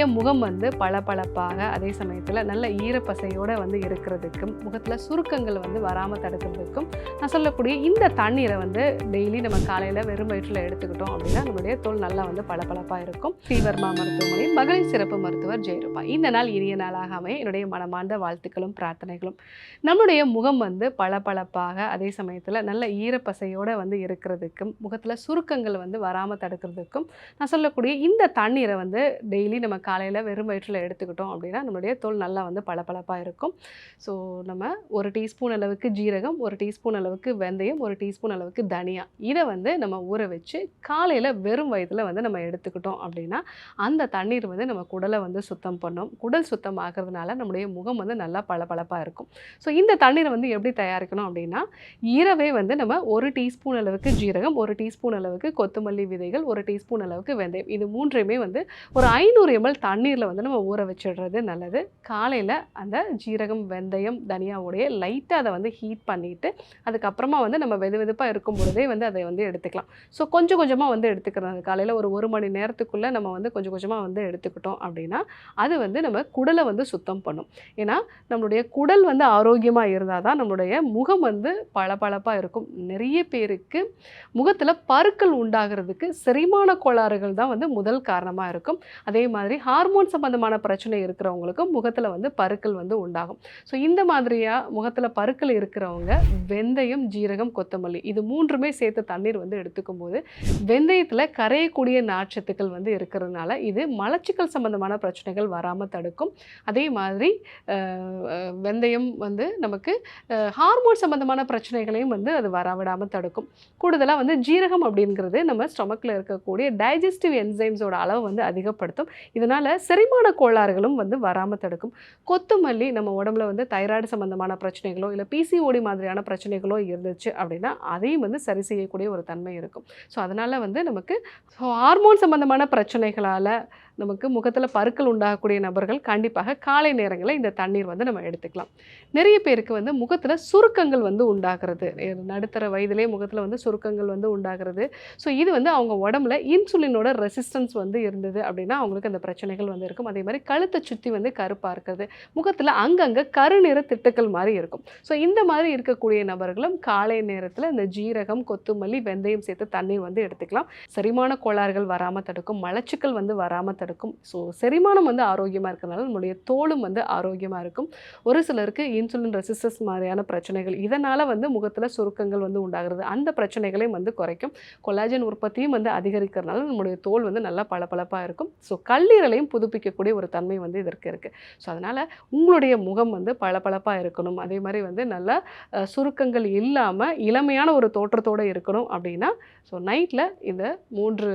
நம்மளுடைய முகம் வந்து பளபளப்பாக அதே சமயத்தில் நல்ல ஈரப்பசையோடு வந்து இருக்கிறதுக்கும் முகத்தில் சுருக்கங்கள் வந்து வராமல் தடுக்கிறதுக்கும் நான் சொல்லக்கூடிய இந்த தண்ணீரை வந்து டெய்லி நம்ம காலையில் வெறும் வயிற்றில் எடுத்துக்கிட்டோம் அப்படின்னா நம்மளுடைய தோல் நல்லா வந்து பளபளப்பாக இருக்கும். ஸ்ரீவர்மா மருத்துவமனையின் மகளிர் சிறப்பு மருத்துவர் ஜெயரூபா. இந்த நாள் இனிய நாளாக அமைய என்னுடைய மனமார்ந்த வாழ்த்துக்களும் பிரார்த்தனைகளும். நம்மளுடைய முகம் வந்து பளபளப்பாக அதே சமயத்தில் நல்ல ஈரப்பசையோடு வந்து இருக்கிறதுக்கும் முகத்தில் சுருக்கங்கள் வந்து வராமல் தடுக்கிறதுக்கும் நான் சொல்லக்கூடிய இந்த தண்ணீரை வந்து டெய்லி நம்ம காலையில் வெறும் வயிற்றில் எடுத்துக்கிட்டோம் அப்படின்னா நம்மளுடைய தோல் நல்லா வந்து பளபளப்பாக இருக்கும். ஸோ நம்ம ஒரு டீஸ்பூன் அளவுக்கு ஜீரகம் ஒரு டீஸ்பூன் அளவுக்கு வெந்தயம் ஒரு டீஸ்பூன் அளவுக்கு தனியா. இதை வந்து நம்ம ஊற வச்சு காலையில் வெறும் வயிற்றில் வந்து நம்ம எடுத்துக்கிட்டோம் அப்படின்னா அந்த தண்ணீர் வந்து நம்ம குடலை வந்து சுத்தம் பண்ணும். குடல் சுத்தம் ஆகிறதுனால நம்முடைய முகம் வந்து நல்லா பளபளப்பாக இருக்கும். ஸோ இந்த தண்ணீரை வந்து எப்படி தயாரிக்கணும் அப்படின்னா இரவே வந்து நம்ம ஒரு டீஸ்பூன் அளவுக்கு ஜீரகம் ஒரு டீஸ்பூன் அளவுக்கு கொத்தமல்லி விதைகள் ஒரு டீஸ்பூன் அளவுக்கு வெந்தயம். இது மூன்றையுமே வந்து ஒரு ஐநூறு எம்எல் தண்ணீரில் வந்து நம்ம ஊற வச்சிடுறது நல்லது. காலையில் அந்த ஜீரகம் வெந்தயம் தனியாவுடைய லைட்டாக அதை வந்து ஹீட் பண்ணிவிட்டு அதுக்கப்புறமா வந்து நம்ம வெது வெதுப்பாக இருக்கும் பொழுதே வந்து அதை வந்து எடுத்துக்கலாம். ஸோ கொஞ்சம் கொஞ்சமாக வந்து எடுத்துக்கிறது காலையில் ஒரு ஒரு மணி நேரத்துக்குள்ளே நம்ம வந்து கொஞ்சம் கொஞ்சமாக வந்து எடுத்துக்கிட்டோம் அப்படின்னா அது வந்து நம்ம குடலை வந்து சுத்தம் பண்ணும். ஏன்னா நம்மளுடைய குடல் வந்து ஆரோக்கியமாக இருந்தால் தான் நம்மளுடைய முகம் வந்து பளபளப்பாக இருக்கும். நிறைய பேருக்கு முகத்தில் பருக்கள் உண்டாகிறதுக்கு செரிமான கோளாறுகள் தான் வந்து முதல் காரணமாக இருக்கும். அதே மாதிரி ஹார்மோன் சம்பந்தமான பிரச்சனை இருக்கிறவங்களுக்கும் முகத்தில் வந்து பருக்கள் வந்து உண்டாகும். ஸோ இந்த மாதிரியாக முகத்தில் பருக்கள் இருக்கிறவங்க வெந்தயம் ஜீரகம் கொத்தமல்லி இது மூன்றுமே சேர்த்து தண்ணீர் வந்து எடுத்துக்கும் போது வெந்தயத்தில் கரையக்கூடிய நார்ச்சத்துக்கள் வந்து இருக்கிறதுனால இது மலச்சிக்கல் சம்பந்தமான பிரச்சனைகள் வராமல் தடுக்கும். அதே மாதிரி வெந்தயம் வந்து நமக்கு ஹார்மோன் சம்பந்தமான பிரச்சனைகளையும் வந்து அது வரவிடாமல் தடுக்கும். கூடுதலாக வந்து ஜீரகம் அப்படிங்கிறது நம்ம ஸ்டொமக்கில் இருக்கக்கூடிய டைஜஸ்டிவ் என்சைம்ஸோட அளவு வந்து அதிகப்படுத்தும். இதனால் செரிமான கோளாறுகளும் வந்து வராமல் தடுக்கும். கொத்துமல்லி நம்ம உடம்புல வந்து தைராய்டு சம்மந்தமான பிரச்சனைகளோ இல்லை பிசிஓடி மாதிரியான பிரச்சனைகளோ இருந்துச்சு அப்படின்னா அதையும் வந்து சரி செய்யக்கூடிய ஒரு தன்மை இருக்கும். ஸோ அதனால் வந்து நமக்கு ஹார்மோன் சம்மந்தமான பிரச்சனைகளால் நமக்கு முகத்தில் பருக்கள் உண்டாகக்கூடிய நபர்கள் கண்டிப்பாக காலை நேரங்களில் இந்த தண்ணீர் வந்து நம்ம எடுத்துக்கலாம். நிறைய பேருக்கு வந்து முகத்தில் சுருக்கங்கள் வந்து உண்டாகிறது. நடுத்தர வயதிலே முகத்தில் வந்து சுருக்கங்கள் வந்து உண்டாகிறது. ஸோ இது வந்து அவங்க உடம்புல இன்சுலினோட ரெசிஸ்டன்ஸ் வந்து இருந்தது அப்படின்னா அவங்களுக்கு அந்த பிரச்சனைகள் வந்து இருக்கும். அதே மாதிரி கழுத்தை சுற்றி வந்து கருப்பாக இருக்கிறது. முகத்தில் அங்கங்கே கருநிற திட்டுக்கள் மாதிரி இருக்கும். ஸோ இந்த மாதிரி இருக்கக்கூடிய நபர்களும் காலை நேரத்தில் இந்த ஜீரகம் கொத்துமல்லி வெந்தயம் சேர்த்து தண்ணீர் வந்து எடுத்துக்கலாம். செரிமான கோளாறுகள் வராமல் தடுக்கும் மலச்சிக்கல் வந்து வராமல் தடுக்கும். ஸோ செரிமானம் வந்து ஆரோக்கியமாக இருக்கிறதுனால நம்மளுடைய தோலும் வந்து ஆரோக்கியமாக இருக்கும். ஒரு சிலருக்கு இன்சுலின் ரெசிஸ்டன்ஸ் மாதிரியான பிரச்சனைகள் இதனால் வந்து முகத்தில் சுருக்கங்கள் வந்து உண்டாகிறது. அந்த பிரச்சனைகளையும் வந்து குறைக்கும். கொலாஜன் உற்பத்தியும் வந்து அதிகரிக்கிறதுனால நம்மளுடைய தோல் வந்து நல்லா பளபளப்பாக இருக்கும். ஸோ கல்லீரலையும் புதுப்பிக்கக்கூடிய ஒரு தன்மை வந்து இதற்கு இருக்குது ஸோ அதனால் உங்களுடைய முகம் வந்து பளபளப்பாக இருக்கணும். அதே மாதிரி வந்து நல்லா சுருக்கங்கள் இல்லாமல் இளமையான ஒரு தோற்றத்தோடு இருக்கணும் அப்படின்னா ஸோ நைட்டில் இந்த மூன்று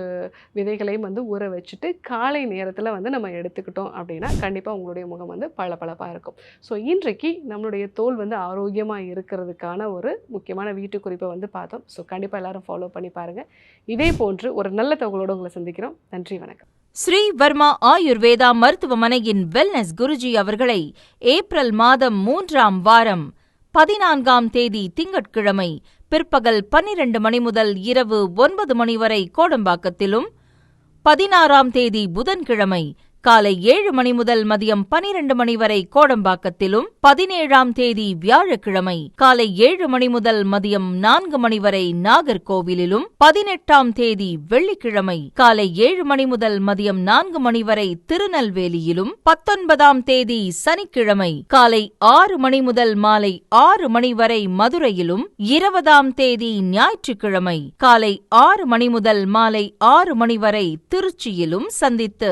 விதைகளையும் வந்து ஊற வச்சுட்டு காலை நேரத்தில் வந்து நம்ம எடுத்துக்கிட்டோம் அப்படின்னா கண்டிப்பாக உங்களுடைய முகம் வந்து பளபளப்பாக இருக்கும். ஸோ இன்றைக்கு நம்மளுடைய தோல் வந்து ஆரோக்கியமாக இருக்கிறதுக்கான ஒரு முக்கியமான வீட்டு குறிப்பை வந்து பார்த்தோம். ஸோ கண்டிப்பாக எல்லாரும் ஃபாலோ பண்ணி பாருங்கள் இதே போன்று ஒரு நல்ல தகவலோடு உங்களை சந்திக்கிறோம். நன்றி வணக்கம். ஸ்ரீ வர்மா ஆயுர்வேதா மருத்துவமனையின் வெல்னஸ் குருஜி அவர்களை ஏப்ரல் மாதம் மூன்றாம் வாரம் பதினான்காம் தேதி திங்கட்கிழமை பிற்பகல் பன்னிரண்டு மணி முதல் இரவு ஒன்பது மணி வரை கோடம்பாக்கத்திலும் பதினாறாம் தேதி புதன்கிழமை காலை ஏழு மணி முதல் மதியம் பனிரெண்டு மணி வரை கோடம்பாக்கத்திலும் பதினேழாம் தேதி வியாழக்கிழமை காலை ஏழு மணி முதல் மதியம் நான்கு மணி வரை நாகர்கோவிலிலும் பதினெட்டாம் தேதி வெள்ளிக்கிழமை காலை ஏழு மணி முதல் மதியம் நான்கு மணி வரை திருநெல்வேலியிலும் பத்தொன்பதாம் தேதி சனிக்கிழமை காலை ஆறு மணி முதல் மாலை ஆறு மணி வரை மதுரையிலும் இருபதாம் தேதி ஞாயிற்றுக்கிழமை காலை ஆறு மணி முதல் மாலை ஆறு மணி வரை திருச்சியிலும் சந்தித்து